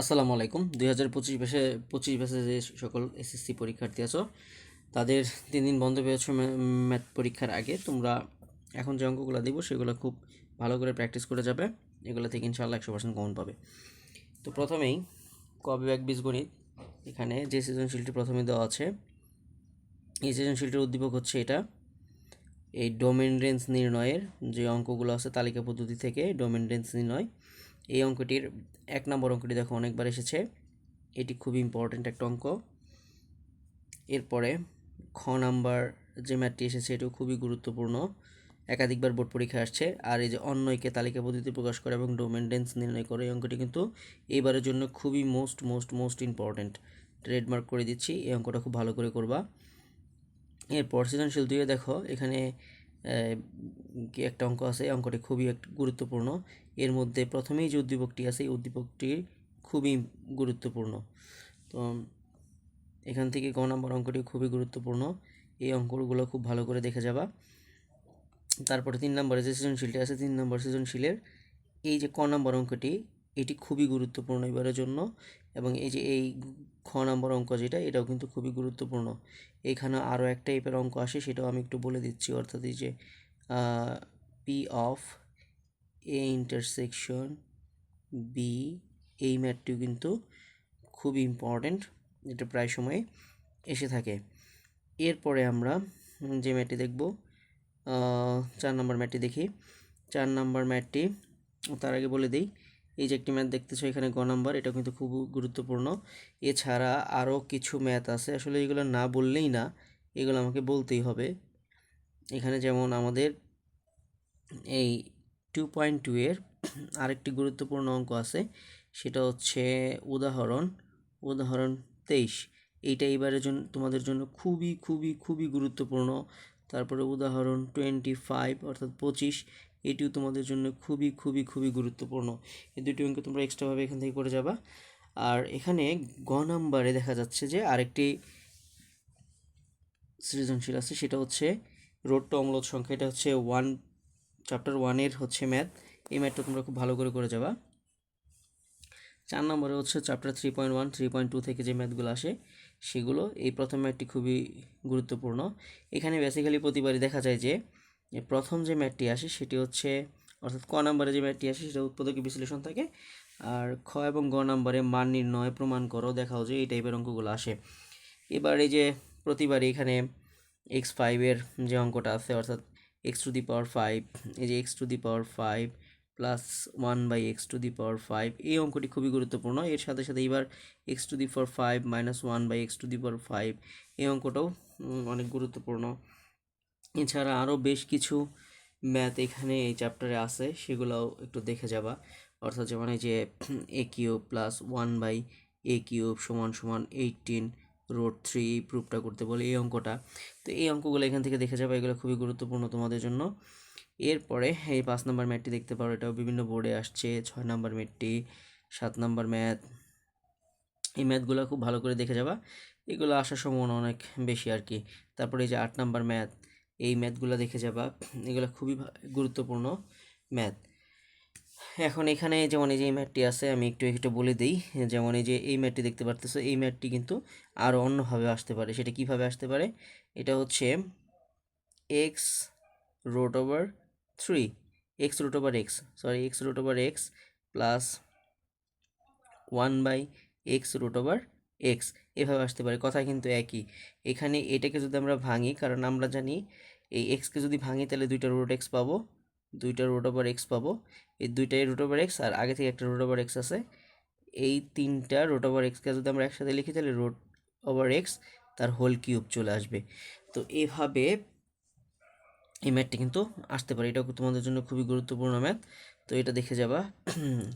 আসসালামু আলাইকুম। দুই হাজার পঁচিশ বেসে পঁচিশ বেসে যে সকল এসএসসি পরীক্ষার্থী আছো, তাদের তিন দিন বন্ধ পেয়েছ ম্যাথ পরীক্ষার আগে। তোমরা এখন যে অঙ্কগুলো দিব, সেগুলো খুব ভালো করে প্র্যাকটিস করে যাবে। এগুলো থেকে ইনশাআল্লাহ একশো পার্সেন্ট কমন পাবে। তো প্রথমেই কবে এক বীজগণিত এখানে যে সৃজনশীলটি প্রথমে দেওয়া আছে, এই সৃজনশীলটির উদ্দীপক হচ্ছে এটা। এই ডোমেন রেঞ্জ নির্ণয়ের যে অঙ্কগুলো আছে, তালিকা পদ্ধতি থেকে ডোমেন রেঞ্জ নির্ণয় এই অঙ্কটির এক নম্বর অঙ্কটি দেখো অনেকবার এসেছে। এটি খুবই ইম্পর্ট্যান্ট একটা অঙ্ক। এরপরে খ নাম্বার যে ম্যাটটি এসেছে, এটিও খুবই গুরুত্বপূর্ণ। একাধিকবার বোর্ড পরীক্ষা আসছে। আর এই যে অন্যকে তালিকা পদ্ধতি প্রকাশ করে এবং ডোমেন রেঞ্জ নির্ণয় করে, এই অঙ্কটি কিন্তু এইবারের জন্য খুবই most most most important trademark করে দিচ্ছি, এই অঙ্কটা খুব ভালো করে করবা। এরপর সৃজনশীল দুইয়ে দেখো, এখানে একটা অঙ্ক আছে, এই অঙ্কটি খুবই গুরুত্বপূর্ণ। এর মধ্যে প্রথমেই যে উদ্দীপকটি আছে, এই উদ্দীপকটি খুবই গুরুত্বপূর্ণ। তো এখান থেকে ক নম্বর অঙ্কটি খুবই গুরুত্বপূর্ণ। এই অঙ্কগুলো খুব ভালো করে দেখে যাবা। তারপরে তিন নম্বরে যে সৃজনশীলটি আছে, তিন নম্বর সৃজনশীলের, এই যে ক নম্বর অঙ্কটি এটি খুবই গুরুত্বপূর্ণ এবারের জন্য এবং এই যে এই খ নম্বর অঙ্ক যেটা, এটাও কিন্তু খুবই গুরুত্বপূর্ণ। এখানে আরও এক টাইপের অঙ্ক আসে, সেটাও আমি একটু বলে দিচ্ছি। অর্থাৎ এই যে P of A intersection B এই ম্যাথটিও কিন্তু খুব ইম্পর্ট্যান্ট এটা প্রায় সময় এসে থাকে। এরপরে আমরা যে ম্যাটটি দেখব চার নম্বর ম্যাটটি দেখি। চার নম্বর ম্যাটটি, তার আগে বলে দিই এই যে একটি ম্যাথ দেখতেছো, এখানে গ নাম্বার এটা কিন্তু খুব গুরুত্বপূর্ণ। এছাড়া আরও কিছু ম্যাথ আছে, আসলে এগুলো না বললেই না, এগুলো আমাকে বলতেই হবে। এখানে যেমন আমাদের এই টু পয়েন্ট টু এর আরেকটি গুরুত্বপূর্ণ অঙ্ক আছে, সেটা হচ্ছে উদাহরণ উদাহরণ তেইশ। এইটা এবারের জন্য, তোমাদের জন্য খুবই খুবই খুবই গুরুত্বপূর্ণ। তারপরে উদাহরণ টোয়েন্টি ফাইভ অর্থাৎ পঁচিশ। এটিও তোমাদের জন্য খুবই খুবই খুবই গুরুত্বপূর্ণ। এই দুটি অঙ্ক তোমরা এক্সট্রাভাবে এখান থেকে করে যাবা। আর এখানে গ নাম্বারে দেখা যাচ্ছে যে আরেকটি সৃজনশীল আছে, সেটা হচ্ছে রোড টু অম্লত সংখ্যা। এটা হচ্ছে ওয়ান চ্যাপ্টার ওয়ানের হচ্ছে ম্যাথ এই ম্যাথটা তোমরা খুব ভালো করে করে যাবা। চার নম্বরে হচ্ছে chapter three point one three point two থেকে যে ম্যাথগুলো আসে, সেগুলো এই প্রথম ম্যাথটি খুবই গুরুত্বপূর্ণ। এখানে বেসিক্যালি প্রতিবারই দেখা যায় যে প্রথম যে ম্যাথটি আসে সেটি হচ্ছে, অর্থাৎ ক নম্বরে যে ম্যাথটি আসে সেটা উৎপাদকীয় বিশ্লেষণ থাকে। আর খ এবং গ নম্বরে মান নির্ণয় প্রমাণ করো, দেখাও যে এই টাইপের অঙ্কগুলো আসে। এবার এই যে প্রতিবারই এখানে এক্স ফাইভের যে অঙ্কটা আছে, অর্থাৎ X to the power five এই যে X to the power five plus one by X to the power five এই অঙ্কটি খুবই গুরুত্বপূর্ণ। এর সাথে সাথে এবার X to the power five minus one by X to the power five এই অঙ্কটাও অনেক গুরুত্বপূর্ণ। এছাড়া আরও বেশ কিছু ম্যাথ এখানে এই চ্যাপ্টারে আছে, সেগুলোও একটু দেখে যাবা। অর্থাৎ যেমন এই যে A cube plus one by A cube সমান সমান এইটিন রোড থ্রি প্রুফটা করতে বলে এই অঙ্কটা। তো এই অঙ্কগুলো এখান থেকে দেখে যাবে, এগুলো খুবই গুরুত্বপূর্ণ তোমাদের জন্য। এরপরে এই পাঁচ নাম্বার ম্যাথটি দেখতে পারো, এটাও বিভিন্ন বোর্ডে আসছে, ছয় নাম্বার ম্যাথটি সাত নম্বর ম্যাথ এই ম্যাথগুলো খুব ভালো করে দেখে যাবা। এগুলো আসার সম্ভাবনা অনেক বেশি আর কি। তারপরে এই যে আট নম্বর ম্যাথ এই ম্যাথগুলো দেখে যাবা। এগুলো খুবই গুরুত্বপূর্ণ ম্যাথ। এখন এখানে যেমন এই যে এই ম্যাটটি আছে, আমি একটু একটু বলে দিই। যেমন এই যে এই ম্যাটটি দেখতে পারতেছো, এই ম্যাটটি কিন্তু আরও অন্যভাবে আসতে পারে। সেটা কীভাবে আসতে পারে? এটা হচ্ছে X root over three X root over X sorry X root over X plus one by X root over X, এভাবে আসতে পারে কথা কিন্তু একই। এখানে এটাকে যদি আমরা ভাঙি, কারণ আমরা জানি এই এক্সকে যদি ভাঙি, তাহলে দুইটা রুট এক্স পাবো, দুইটা রুট ওভার এক্স পাবো। এই দুইটাই রুট ওভার এক্স আর আগে থেকে একটা রুট ওভার এক্স আছে। এই তিনটা রুট ওভার এক্সকে যদি আমরা একসাথে লিখি, তাহলে রুট ওভার এক্স তার হোল কিউব চলে আসবে। তো এভাবে এই ম্যাথটি কিন্তু আসতে পারে। এটাও তোমাদের জন্য খুবই গুরুত্বপূর্ণ ম্যাথ তো এটা দেখে যাবা।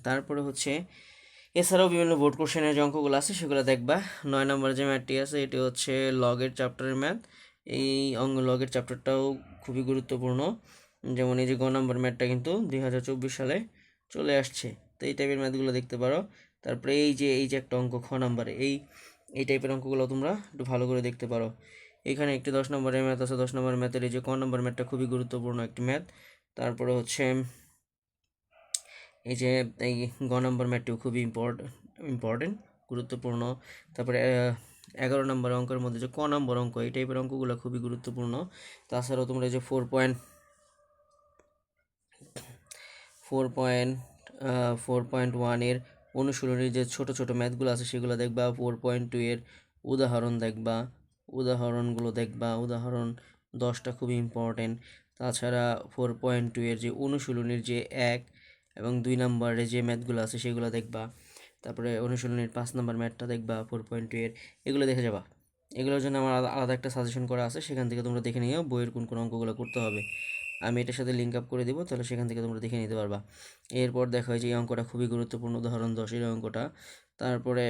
তারপরে হচ্ছে এছাড়াও বিভিন্ন বোর্ড কোশ্চেনের যে অঙ্কগুলো আছে, সেগুলো দেখবা। নয় নম্বরে যে ম্যাথটি আছে, এটি হচ্ছে লগের চ্যাপ্টারের ম্যাথ। এই অঙ্গ লগের চ্যাপ্টারটাও খুবই গুরুত্বপূর্ণ। যেমন এই যে গ নম্বর ম্যাথটা কিন্তু দুই হাজার চব্বিশ সালে চলে আসছে। তো এই টাইপের ম্যাথগুলো দেখতে পারো। তারপরে এই যে এই যে একটা অঙ্ক খ নম্বরে, এই এই টাইপের অঙ্কগুলো তোমরা একটু ভালো করে দেখতে পারো। এখানে একটি দশ নম্বরের ম্যাথ আছে। দশ নম্বর ম্যাথের এই যে ক নম্বর ম্যাথটা খুবই গুরুত্বপূর্ণ একটি ম্যাথ। তারপরে হচ্ছে এই যে, এই গ নম্বর ম্যাটটিও খুবই ইম্পর্ট ইম্পর্টেন্ট গুরুত্বপূর্ণ। তারপরে এগারো নম্বর অঙ্কের মধ্যে যে ক নম্বর অঙ্ক, এই টাইপের অঙ্কগুলো খুবই গুরুত্বপূর্ণ। তাছাড়াও তোমরা যে four point four point four point ওয়ানের অনুশীলনের যে ছোট ছোট ম্যাথগুলো আছে, সেগুলো দেখবা ফোর পয়েন্ট টু এর উদাহরণ দেখবা, উদাহরণগুলো দেখবা, উদাহরণ দশটা খুবই ইম্পর্টেন্ট তাছাড়া ফোর পয়েন্ট টু এর যে অনুশীলনের যে এক এবং দুই নম্বরে যে ম্যাথগুলো আছে সেগুলো দেখবা। তারপরে অনুশীলনের পাঁচ নম্বর ম্যাথটা দেখবা ফোর পয়েন্ট টু এর, এগুলো দেখে যাবা। এগুলোর জন্য আমার আলাদা একটা সাজেশন করা আছে, সেখান থেকে তোমরা দেখে নিও, বইয়ের কোন কোন অঙ্কগুলো করতে হবে। আমি এটার সাথে লিঙ্ক আপ করে দেবো, তাহলে সেখান থেকে তোমরা দেখে নিতে পারবা। এরপর দেখা হয় যে এই অঙ্কটা খুবই গুরুত্বপূর্ণ উদাহরণ দশের অঙ্কটা। তারপরে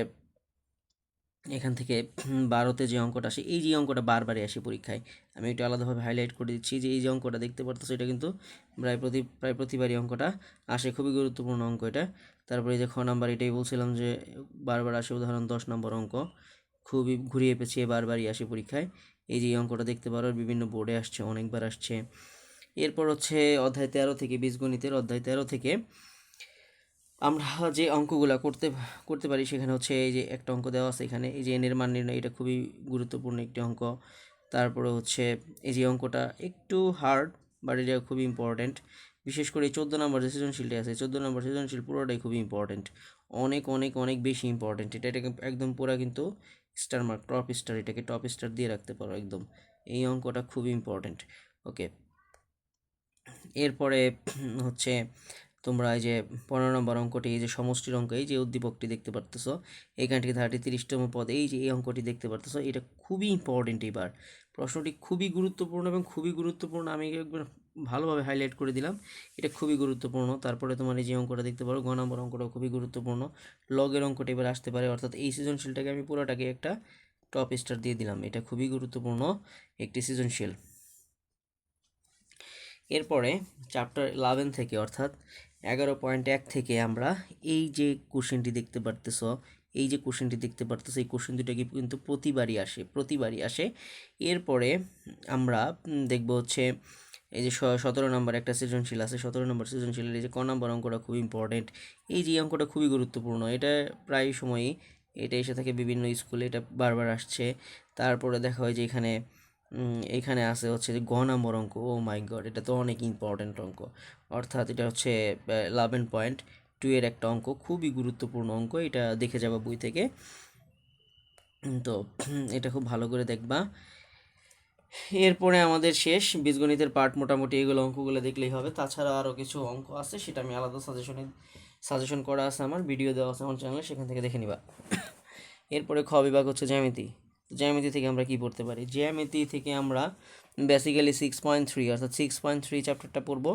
এখান থেকে বারোতে যে অঙ্কটা আসে, এই যে অঙ্কটা বারবারই আসে পরীক্ষায়। আমি এটা আলাদাভাবে হাইলাইট করে দিচ্ছি যে এই যে অঙ্কটা দেখতে পারতেছো, এটা কিন্তু প্রায় প্রতি, প্রায় প্রতিবারই অঙ্কটা আসে। খুবই গুরুত্বপূর্ণ অঙ্ক এটা। তারপরে যে খ নাম্বার, এটাই বলছিলাম যে বারবার আসে উদাহরণ দশ নম্বর অঙ্ক। খুবই ঘুরিয়ে পেঁচিয়ে বারবারই আসে পরীক্ষায়। এই যে অঙ্কটা দেখতে পারো বিভিন্ন বোর্ডে আসছে, অনেকবার আসছে। এরপর হচ্ছে অধ্যায় তেরো থেকে, বীজগণিতের অধ্যায় তেরো থেকে আমরা যে অঙ্কগুলো করতে করতে পারি সেখানে হচ্ছে এই যে একটা অঙ্ক দেওয়া আছে এখানে। এই যে এনের মান নির্ণয়, এটা খুবই গুরুত্বপূর্ণ একটি অঙ্ক। তারপরে হচ্ছে এই যে অঙ্কটা একটু হার্ড বাট এটা খুবই ইম্পর্ট্যান্ট বিশেষ করে চোদ্দ নম্বর যে সৃজনশীলটা আছে, চোদ্দ নম্বর সৃজনশীল পুরোটাই খুবই ইম্পর্ট্যান্ট অনেক অনেক অনেক বেশি ইম্পর্ট্যান্ট এটা, এটাকে একদম পুরা কিন্তু স্টার মার্ক টপ স্টার এটাকে টপ স্টার দিয়ে রাখতে পারো একদম। এই অঙ্কটা খুবই ইম্পর্ট্যান্ট ওকে এরপরে হচ্ছে তোমরা এই যে পনেরো নম্বর অঙ্কটি, এই যে সমষ্টির অঙ্ক, এই যে উদ্দীপকটি দেখতে পারতেছো এইখান থেকে ধারাটি তিরিশতম পদ, এই যে এই অঙ্কটি দেখতে পারতেছো, এটা খুবই ইম্পর্টেন্ট এবার। প্রশ্নটি খুবই গুরুত্বপূর্ণ এবং খুবই গুরুত্বপূর্ণ, আমি একবার ভালোভাবে হাইলাইট করে দিলাম, এটা খুবই গুরুত্বপূর্ণ। তারপরে তোমার এই যে অঙ্কটা দেখতে পারো, গ নম্বর অঙ্কটাও খুবই গুরুত্বপূর্ণ। লগের অঙ্কটা এবার আসতে পারে, অর্থাৎ এই সৃজনশীলটাকে আমি পুরোটাকে একটা টপ স্টার দিয়ে দিলাম, এটা খুবই গুরুত্বপূর্ণ একটি সৃজনশীল। এরপরে চ্যাপ্টার ইলেভেন থেকে, অর্থাৎ এগারো পয়েন্ট এক থেকে আমরা এই যে কোশ্চেনটি দেখতে পারতেছ, এই যে কোশ্চেনটি দেখতে পারতেছ, এই কোশ্চেন কি- কিন্তু প্রতিবারই আসে প্রতিবারই আসে। এরপরে আমরা দেখব হচ্ছে এই যে সতেরো নম্বর একটা সৃজনশীল আছে, সতেরো নম্বর সৃজনশীলের এই যে ক নম্বর অঙ্কটা খুব ইম্পর্টেন্ট এই যে অঙ্কটা খুবই গুরুত্বপূর্ণ, এটা প্রায় সময়ই এটা এসে থাকে বিভিন্ন স্কুলে, এটা বারবার আসছে। তারপরে দেখা হয় যে এখানে এখানে আছে হচ্ছে যে গ নম্বর অঙ্ক, ও মাই গড, এটা তো অনেক ইম্পর্ট্যান্ট অঙ্ক। অর্থাৎ এটা হচ্ছে ইলেভেন পয়েন্ট টু এর একটা অঙ্ক, খুবই গুরুত্বপূর্ণ অঙ্ক, এটা দেখে যাবা বই থেকে। তো, এটা খুব ভালো করে দেখবা। এরপরে আমাদের শেষ, বীজগণিতের পার্ট মোটামুটি এগুলো অঙ্কগুলো দেখলেই হবে। তাছাড়া আরও কিছু অঙ্ক আছে, সেটা আমি আলাদা সাজেশনে সাজেশন করা আছে আমার ভিডিও দেওয়া আছে আমার চ্যানেলে সেখান থেকে দেখে নিবা। এরপরে খ বিভাগ হচ্ছে জ্যামিতি। জ্যামিতি থেকে আমরা কি পড়তে পারি? জ্যামিতি থেকে আমরা বেসিক্যালি সিক্স পয়েন্ট থ্রি অর্থাৎ সিক্স পয়েন্ট থ্রি চ্যাপ্টারটা পড়ব।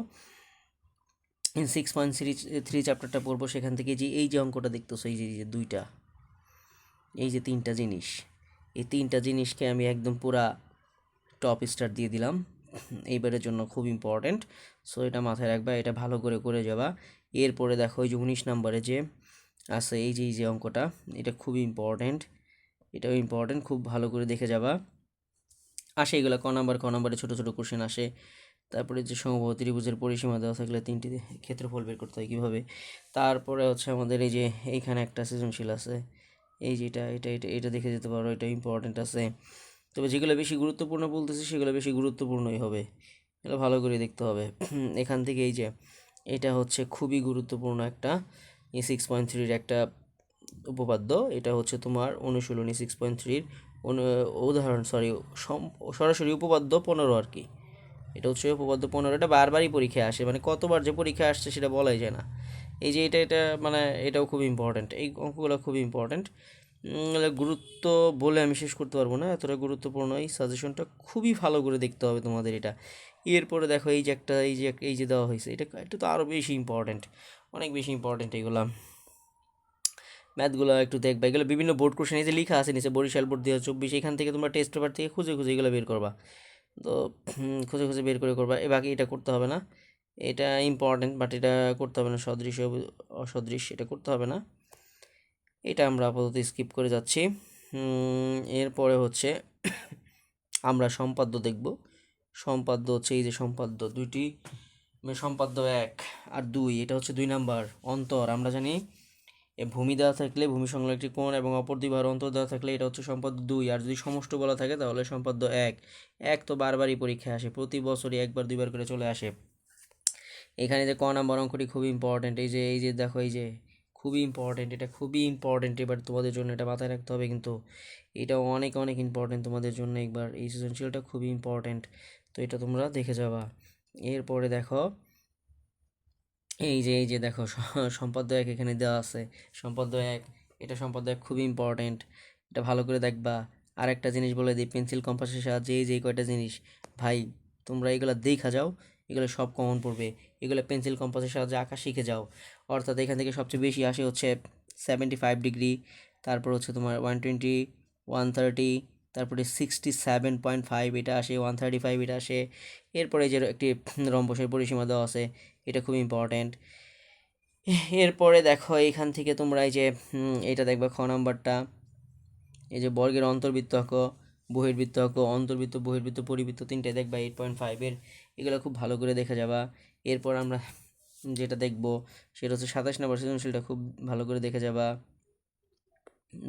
সিক্স পয়েন্ট থ্রি থ্রি চ্যাপ্টারটা পড়ব, সেখান থেকে যে এই যে অঙ্কটা দেখতেছো, এই যে যে দুইটা, এই যে তিনটা জিনিস, এই তিনটা জিনিসকে আমি একদম পুরা টপ স্টার দিয়ে দিলাম। এইবারের জন্য খুব ইম্পর্ট্যান্ট সো এটা মাথায় রাখবা, এটা ভালো করে করে যাবা। এরপরে দেখো, এই যে উনিশ নম্বরে যে আছে, এই যে এই যে অঙ্কটা, এটা খুবই ইম্পর্ট্যান্ট এটাও ইম্পর্ট্যান্ট খুব ভালো করে দেখে যাবা। আসে এগুলো, ক নাম্বার, ক নাম্বারে ছোটো ছোটো কোশ্চেন আসে। তারপরে যে সমবাহু ত্রিভুজের পরিসীমা দেওয়া থাকলে তিনটি ক্ষেত্রফল বের করতে হয় কীভাবে? তারপরে হচ্ছে আমাদের এই যে এইখানে একটা সৃজনশীল আছে। এই যে এটা এটা এটা এটা দেখে যেতে পারো, এটা ইম্পর্ট্যান্ট আছে। তবে যেগুলো বেশি গুরুত্বপূর্ণ বলতেছি, সেগুলো বেশি গুরুত্বপূর্ণই হবে। এগুলো ভালো করে দেখতে হবে। এখান থেকে এই যে, এটা হচ্ছে খুবই গুরুত্বপূর্ণ একটা সিক্স পয়েন্ট থ্রির একটা উপপাদ্য, এটা হচ্ছে তোমার অনুশীলনী সিক্স পয়েন্ট থ্রির উদাহরণ সরি সরাসরি উপপাদ্য পনেরো আর কি। এটা হচ্ছে উপপাদ্য পনেরো, এটা বারবারই পরীক্ষায় আসে মানে কতবার যে পরীক্ষা আসছে সেটা বলাই যায় না। এই যে এটা এটা মানে এটাও খুব ইম্পর্ট্যান্ট এই অঙ্কগুলো খুব ইম্পর্ট্যান্ট গুরুত্ব বলে আমি শেষ করতে পারব না, এতটা গুরুত্বপূর্ণ এই সাজেশনটা খুবই ভালো করে দেখতে হবে তোমাদের এটা। এরপরে দেখো এই যে একটা, এই যে এই যে দেওয়া হয়েছে, এটা এটা তো আরও বেশি ইম্পর্ট্যান্ট অনেক বেশি ইম্পর্ট্যান্ট এগুলা। ম্যাথগুলো একটু দেখবে এগুলো বিভিন্ন বোর্ড কোশ্চেন এই যে লেখা আছে নিচে, বরিশাল বোর্ড দু হাজার চব্বিশ, এখান থেকে তোমরা টেস্ট পেপার থেকে খুঁজে খুঁজে এগুলো বের করবা। তো খুঁজে খুঁজে বের করে করবা। এ বাকি এটা করতে হবে না। এটা ইম্পর্টেন্ট বাট এটা করতে হবে না। সদৃশ অসদৃশ, এটা করতে হবে না। এটা আমরা আপাতত স্কিপ করে যাচ্ছি। এরপরে হচ্ছে আমরা সম্পাদ্য দেখব। সম্পাদ্য হচ্ছে এই যে সম্পাদ্য দুইটি মানে সম্পাদ্য এক আর দুই, এটা হচ্ছে দুই নাম্বার অন্তর। আমরা জানি ভূমি দেওয়া থাকলে ভূমি সংলগ্ন একটি কোণ এবং অপর দুই বাহুর অন্তর দেওয়া থাকলে এটা হচ্ছে সম্পদ দুই। আর যদি সমষ্টি বলা থাকে তাহলে সম্পদ এক। এক তো বারবারই পরীক্ষায় আসে, প্রতি বছরই একবার দুইবার করে চলে আসে। এখানে যে ক নাম্বার অঙ্কটি খুবই ইম্পর্ট্যান্ট এই যে এই যে দেখো, এই যে, খুবই ইম্পর্ট্যান্ট এটা খুবই ইম্পর্ট্যান্ট এবার তোমাদের জন্য এটা মাথায় রাখতে হবে কিন্তু এটা অনেক অনেক ইম্পর্ট্যান্ট তোমাদের জন্য একবার। এই সৃজনশীলটা খুবই ইম্পর্ট্যান্ট তো এটা তোমরা দেখে যাবা। এরপরে দেখো এই যে এই যে দেখো সম্পাদ্য এক এখানে দেওয়া আছে। সম্পাদ্য এক এটা সম্পাদ্য এক খুবই ইম্পর্ট্যান্ট এটা ভালো করে দেখবা। আর একটা জিনিস বলে দিই পেন্সিল কম্পাসের সাহায্যে এই যে কয়টা জিনিস। ভাই, তোমরা এগুলো দেখা যাও, এগুলো সব কমন পড়বে। এগুলো পেন্সিল কম্পাসের সাহায্যে আঁকা শিখে যাও। অর্থাৎ এখান থেকে সবচেয়ে বেশি আসে হচ্ছে সেভেন্টি ফাইভ ডিগ্রি তারপর হচ্ছে তোমার ওয়ান টোয়েন্টি ওয়ান থার্টি তারপরে সিক্সটি সেভেন পয়েন্ট ফাইভ এটা আসে ওয়ান থার্টি ফাইভ এটা আসে। এরপরে যে একটি রম্বসের পরিসীমা দেওয়া আছে এটা খুব ইম্পর্ট্যান্ট এরপরে দেখো এইখান থেকে তোমরা এই যে এটা দেখবে খ নাম্বারটা। এই যে বর্গের অন্তর্বৃত্ত আঁকো বহির্বৃত্ত আঁকো অন্তর্বৃত্ত, বহির্বৃত্ত, পরিবৃত্ত তিনটে দেখবা এইট পয়েন্ট ফাইভের এগুলো খুব ভালো করে দেখে যাবা। এরপর আমরা যেটা দেখব, সেটা হচ্ছে সাতাশ নম্বর সৃজনশীলটা খুব ভালো করে দেখে যাবা।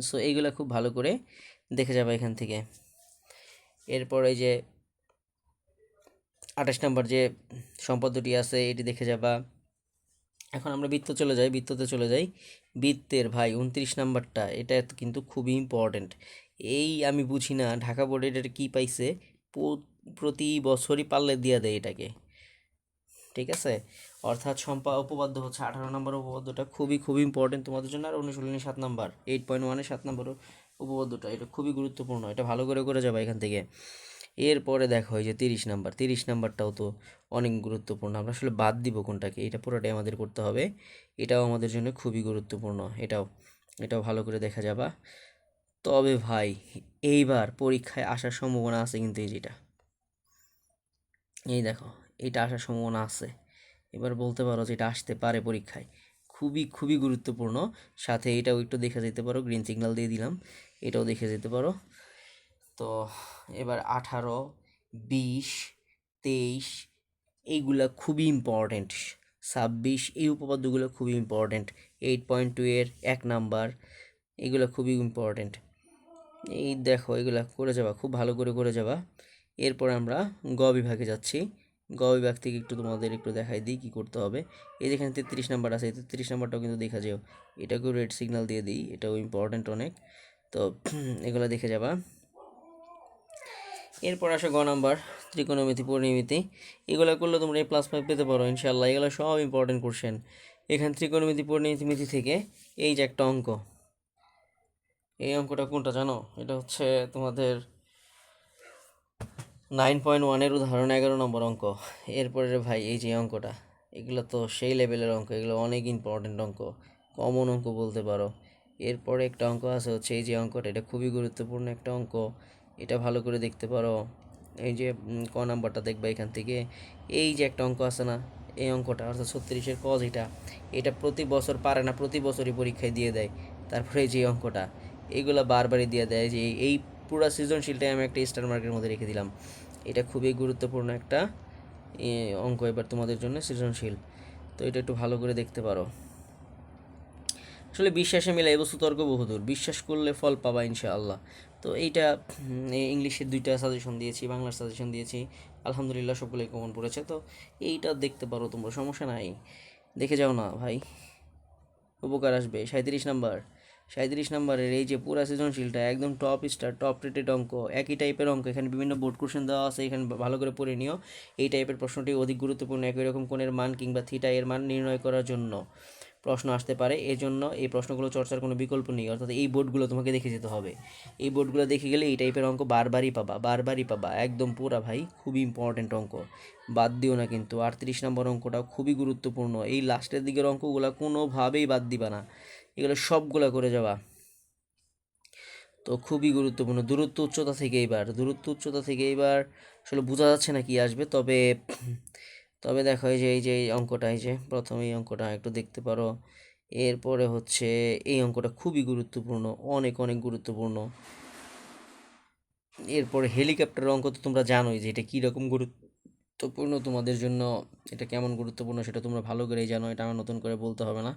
সো এইগুলো খুব ভালো করে দেখে যাবা এখান থেকে। এরপর এই যে আঠাশ নম্বর যে সম্পদটি আছে, এটি দেখে যাবা। এখন আমরা বৃত্ত চলে যাই, বৃত্ততে চলে যাই। বৃত্তের ভাই, উনত্রিশ নাম্বারটা, এটা কিন্তু খুবই ইম্পর্ট্যান্ট এই আমি বুঝি না, ঢাকা বোর্ডে এটা কী পাইছে? প্রতি বছরই পাল্লে দিয়ে দেয় এটাকে। ঠিক আছে? অর্থাৎ সম্পা, উপপাদ্য হচ্ছে আঠারো নম্বর উপপাদ্যটা। খুবই খুবই ইম্পর্টেন্ট তোমাদের জন্য। আর অনুশীলনী সাত নম্বর এইট পয়েন্ট ওয়ানের সাত নম্বর উপপাদ্যটা। এটা খুবই গুরুত্বপূর্ণ। এটা ভালো করে করে যাবে এখান থেকে। এরপরে দেখো এই যে তিরিশ নাম্বার, তিরিশ নাম্বারটাও তো অনেক গুরুত্বপূর্ণ। আমরা আসলে বাদ দিব কোনটাকে, এটা পুরোটাই আমাদের করতে হবে। এটাও আমাদের জন্য খুবই গুরুত্বপূর্ণ। এটাও এটাও ভালো করে দেখা যাবা। তবে ভাই, এইবার পরীক্ষায় আসার সম্ভাবনা আছে কিন্তু এই যেটা। এই দেখো, এটা আসার সম্ভাবনা আছে। এবার বলতে পারো যে এটা আসতে পারে পরীক্ষায়। খুবই খুবই গুরুত্বপূর্ণ। সাথে এটাও একটু দেখে যেতে পারো গ্রিন সিগন্যাল দিয়ে দিলাম। এটাও দেখে যেতে পারো। তো এবার আঠারো, বিশ, তেইশ এইগুলা খুবই ইম্পর্ট্যান্ট ছাব্বিশ এই উপপাদ্যগুলো খুবই ইম্পর্ট্যান্ট এইট পয়েন্ট টু এর এক নাম্বার এগুলো খুবই ইম্পর্ট্যান্ট এই দেখো এগুলা করে যাবা, খুব ভালো করে করে যাবা। এরপর আমরা গ বিভাগে যাচ্ছি। গ বিভাগ থেকে একটু তোমাদের একটু দেখাই দিই কী করতে হবে। এই যেখানে তেত্রিশ নাম্বার আছে তেত্রিশ নাম্বারটাও কিন্তু দেখা যাও। এটাকেও রেড সিগন্যাল দিয়ে দিই, এটাও ইম্পর্ট্যান্ট অনেক। তো এগুলো দেখে যাবা। এরপর আসে গ নাম্বার, ত্রিকোণমিতি, পরিমিতি। এগুলো করলে তোমরা এই প্লাস ফাইভ পেতে পারো ইনশাল্লাহ এগুলো সব ইম্পর্টেন্ট কোশ্চেন এখানে ত্রিকোণমিতি, পরিমিতি থেকে এই যে একটা অঙ্ক। এই অঙ্কটা কোনটা জানো? এটা হচ্ছে তোমাদের নাইন পয়েন্ট ওয়ানের উদাহরণ, এগারো নম্বর অঙ্ক। এরপরে ভাই, এই যে অঙ্কটা, এগুলো তো সেই লেভেলের অঙ্ক, এগুলো অনেক ইম্পর্টেন্ট অঙ্ক। কমন অঙ্ক বলতে পারো। এরপরে একটা অঙ্ক আছে হচ্ছে এই যে অঙ্কটা, এটা খুবই গুরুত্বপূর্ণ একটা অঙ্ক। এটা ভালো করে দেখতে পারো। এই যে ক নাম্বারটা দেখবা এখান থেকে। এই যে একটা অঙ্ক আছে না, এই অঙ্কটা অর্থাৎ ছত্রিশের কজ এটা এটা প্রতি বছর পারে না, প্রতি বছরই পরীক্ষায় দিয়ে দেয়। তারপরে যে অঙ্কটা এইগুলো বারবারই দিয়ে দেয় যে, এই- পুরো সৃজনশীলটাই আমি একটা স্টার মার্কের মধ্যে রেখে দিলাম। এটা খুবই গুরুত্বপূর্ণ একটা অঙ্ক এবার তোমাদের জন্য সৃজনশীল। তো এটা একটু ভালো করে দেখতে পারো। আসলে বিশ্বাসে মিলে বস্তু তর্ক বহুদূর বিশ্বাস করলে ফল পাবা ইনশাআল্লাহ। তো এইটা এই ইংলিশের দুইটা সাজেশন দিয়েছি, বাংলার সাজেশন দিয়েছি। আলহামদুলিল্লাহ সবগুলোই কমন পড়েছে, তো এইটা দেখতে পারো তোমরা, সমস্যা নাই। দেখে যাও না, ভাই। উপকার আসবে। সাঁত্রিশ নাম্বার। সাঁত্রিশ নাম্বারের এই যে পুরা সৃজনশীলটা, একদম টপ স্টার টপ রেটেড অঙ্ক, একই টাইপের অঙ্ক, এখানে বিভিন্ন বোর্ড কোশ্চেন দেওয়া আছে, এখানে ভালো করে পড়ে নিও। এই টাইপের প্রশ্নটি অধিক গুরুত্বপূর্ণ, একই রকম কোণের মান কিংবা থিটা এর মান নির্ণয় করার জন্য। প্রশ্ন আসতে পারে। এজন্য এই প্রশ্নগুলো চর্চার কোনো বিকল্প নেই। অর্থাৎ এই বোর্ডগুলো তোমাকে দেখে যেতে হবে। এই বোর্ডগুলো দেখে গেলে এই টাইপের অঙ্ক বারবারই পাবা। বারবারই পাবা। একদম পুরা ভাই খুবই ইম্পর্ট্যান্ট অঙ্ক। বাদ দিও না কিন্তু। আটত্রিশ নম্বর অঙ্কটাও খুবই গুরুত্বপূর্ণ। এই লাস্টের দিকের অঙ্কগুলো কোনোভাবেই বাদ দিবা না। এগুলো সবগুলো করে যাবা। তো খুবই গুরুত্বপূর্ণ। দূরত্ব উচ্চতা থেকে এবার। দূরত্ব উচ্চতা থেকে এবার আসলে বোঝা যাচ্ছে না কি আসবে। তবে তবে দেখো এই যে এই যে এই অঙ্কটা, এই যে প্রথমে এই অঙ্কটা একটু দেখতে পারো। এরপরে হচ্ছে এই অঙ্কটা খুবই গুরুত্বপূর্ণ, অনেক অনেক গুরুত্বপূর্ণ। এরপরে হেলিকপ্টারের অঙ্ক তো তোমরা জানোই যে এটা কীরকম গুরুত্বপূর্ণ তোমাদের জন্য, এটা কেমন গুরুত্বপূর্ণ সেটা তোমরা ভালো করেই জানো, এটা আমার নতুন করে বলতে হবে না।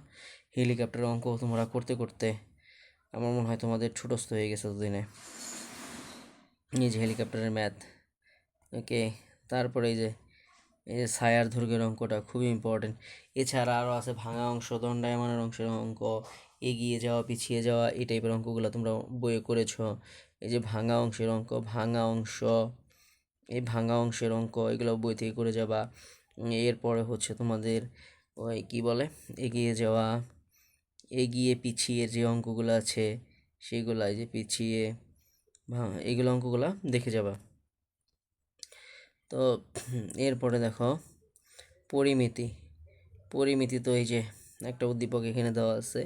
হেলিকপ্টারের অঙ্ক তোমরা করতে করতে আমার মনে হয় তোমাদের ছোটস্থ হয়ে গেছে ততদিনে এই যে হেলিকপ্টারের ম্যাথ ওকে তারপরে এই যে এই ছায়ার দৈর্ঘ্যের অঙ্কটা খুবই ইম্পর্টেন্ট এছাড়া আরও আছে ভাঙা অংশ, দণ্ডায়মানের অংশের অঙ্ক, এগিয়ে যাওয়া, পিছিয়ে যাওয়া, এই টাইপের অঙ্কগুলো তোমরা বইয়ে করেছ। এই যে ভাঙা অংশের অঙ্ক, ভাঙা অংশ, এই ভাঙা অংশের অঙ্ক, এগুলো বই থেকে করে যাবা। এরপরে হচ্ছে তোমাদের ওই কি বলে? এগিয়ে যাওয়া, এগিয়ে পিছিয়ে যে অঙ্কগুলো আছে, সেগুলো যে পিছিয়ে এইগুলো অঙ্কগুলো দেখে যাবা। তো এরপরে দেখো পরিমিতি। পরিমিতি তো এই যে একটা উদ্দীপক এখানে দেওয়া আছে।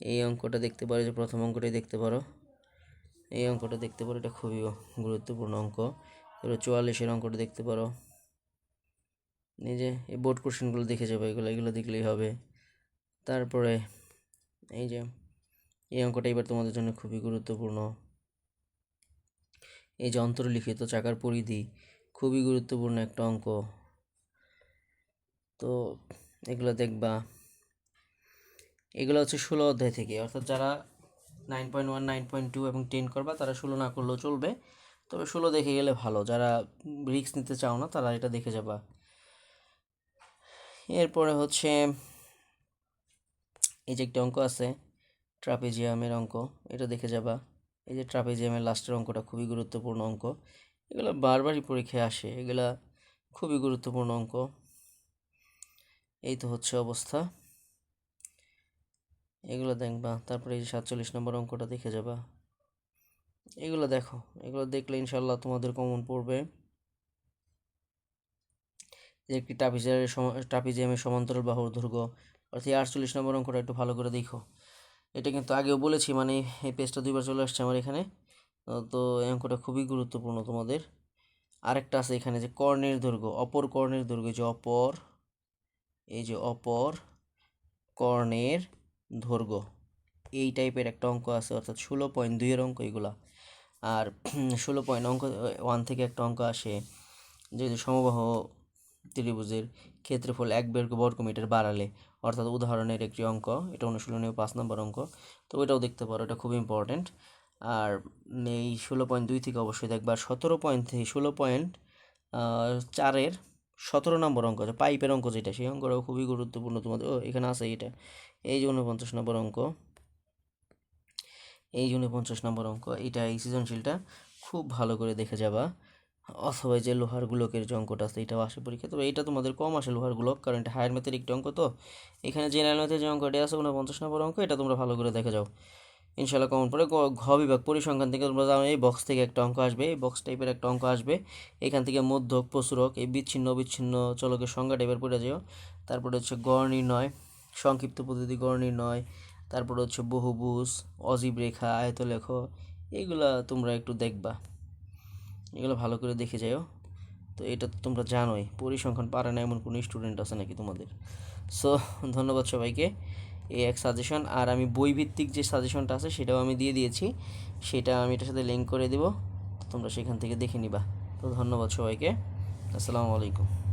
এই অঙ্কটা দেখতে পারো যে প্রথম অঙ্কটাই দেখতে পারো। এই অঙ্কটা দেখতে পারো, এটা খুবই গুরুত্বপূর্ণ অঙ্ক। এবার চুয়াল্লিশের অঙ্কটা দেখতে পারো। এই যে এই বোর্ড কোশ্চেনগুলো দেখে যাবে, এগুলো এগুলো দেখলেই হবে। তারপরে এই যে এই অঙ্কটা এবার তোমাদের জন্য খুবই গুরুত্বপূর্ণ। এই যে অন্তর্লিখিত চাকার পরিধি খুবই গুরুত্বপূর্ণ একটা অঙ্ক। তো এগুলো দেখবা। এগুলো হচ্ছে ষোলো অধ্যায় থেকে। অর্থাৎ যারা nine point one nine point two এবং টেন করবা, তারা ষোলো না করলেও চলবে। তবে ষোলো দেখে গেলে ভালো। যারা রিস্ক নিতে চাও না, তারা এটা দেখে যাবা। এরপরে হচ্ছে এই যে একটা অঙ্ক আছে ট্রাপিজিয়ামের অঙ্ক, এটা দেখে যাবা। এই যে ট্রাপিজিয়ামের লাস্টের অঙ্কটা খুবই গুরুত্বপূর্ণ অঙ্ক। এগুলো বারবারই পরীক্ষায় আসে, এগুলা খুবই গুরুত্বপূর্ণ অঙ্ক। এই তো হচ্ছে অবস্থা। এগুলো দেখবা, তারপরে এই সাতচল্লিশ নম্বর অঙ্কটা দেখে যাবা। এগুলো দেখো, এগুলো দেখলে ইনশাল্লাহ তোমাদের কমন পড়বে। যে একটি টাপিজিয়ামের টাপিজিয়ামের সমান্তরাল বাহুর দৈর্ঘ্য, অর্থাৎ আটচল্লিশ নম্বর অঙ্কটা একটু ভালো করে দেখো। এটা কিন্তু আগেও বলেছি মানে এই পেজটা দুইবার চলে আসছে আমার এখানে। তো এই অঙ্কটা খুবই গুরুত্বপূর্ণ তোমাদের। আরেকটা আছে এখানে যে কর্ণের দৈর্ঘ্য, অপর কর্ণের দৈর্ঘ্য যে অপর, এই যে অপর কর্ণের দৈর্ঘ্য, এই টাইপের একটা অঙ্ক আছে, অর্থাৎ ষোলো পয়েন্ট দুইয়ের অঙ্ক এগুলা। আর ষোলো পয়েন্ট অঙ্ক, ওয়ান থেকে একটা অঙ্ক আসে যে যে সমবাহ ত্রিভুজের ক্ষেত্রফল এক বর্গ মিটার বাড়ালে, অর্থাৎ উদাহরণের একটি অঙ্ক, এটা অনুশীলনীয় পাঁচ নম্বর অঙ্ক, তো ওইটাও দেখতে পারো, এটা খুব ইম্পর্ট্যান্ট আর এই ষোলো পয়েন্ট দুই থেকে অবশ্যই দেখবা সতেরো পয়েন্ট থেকে ষোলো পয়েন্ট চারের সতেরো নম্বর অঙ্ক আছে, পাইপের অঙ্ক যেটা, সেই অঙ্কটাও খুবই গুরুত্বপূর্ণ তোমাদের। ও, এখানে আছে এটা। এই যে উনপঞ্চাশ নম্বর অঙ্ক। এই যে উনপঞ্চাশ নম্বর অঙ্ক, এটা এই সৃজনশীলটা খুব ভালো করে দেখে যাবা। অথবা যে লোহার গুলকের যে অঙ্কটা আছে, এটাও আসে পরীক্ষা তবে এটা তোমাদের কম আসে লোহার গুলক, কারণ এটা হায়ার ম্যাথের একটি অঙ্ক তো। এখানে জেনারেল ম্যাথের যে অঙ্কটি আছে, উনপঞ্চাশ নম্বর অঙ্ক, এটা তোমরা ভালো করে দেখে যাও। ইনশাল্লাহ কমন পড়ে। ঘ বিভাগ পরিসংখ্যান থেকে তোমরা জানো, এই বক্স থেকে একটা অঙ্ক আসবে, এই বক্স টাইপের একটা অঙ্ক আসবে। এখান থেকে মধ্যক, প্রচুরক, এই বিচ্ছিন্ন অবিচ্ছিন্ন চলকের সংজ্ঞা টাইপের পড়ে যেও। তারপরে হচ্ছে গড় নির্ণয়, সংক্ষিপ্ত পদ্ধতি গড় নির্ণয়, তারপরে হচ্ছে বহুভুজ, অজীব রেখা, আয়তলেখ এইগুলা তোমরা একটু দেখবা। এগুলো ভালো করে দেখে যাও। তো এটা তো তোমরা জানোই, পরিসংখ্যান পারে না এমন কোনো স্টুডেন্ট আছে নাকি তোমাদের। সো ধন্যবাদ সবাইকে। এই এক সাজেশন আর আমি বই ভিত্তিক যে সাজেশনটা আছে সেটাও আমি দিয়ে দিয়েছি। সেটা আমি এটার সাথে লিঙ্ক করে দেবো। তোমরা সেখান থেকে দেখে নিবা। তো ধন্যবাদ সবাইকে। আসসালামু আলাইকুম।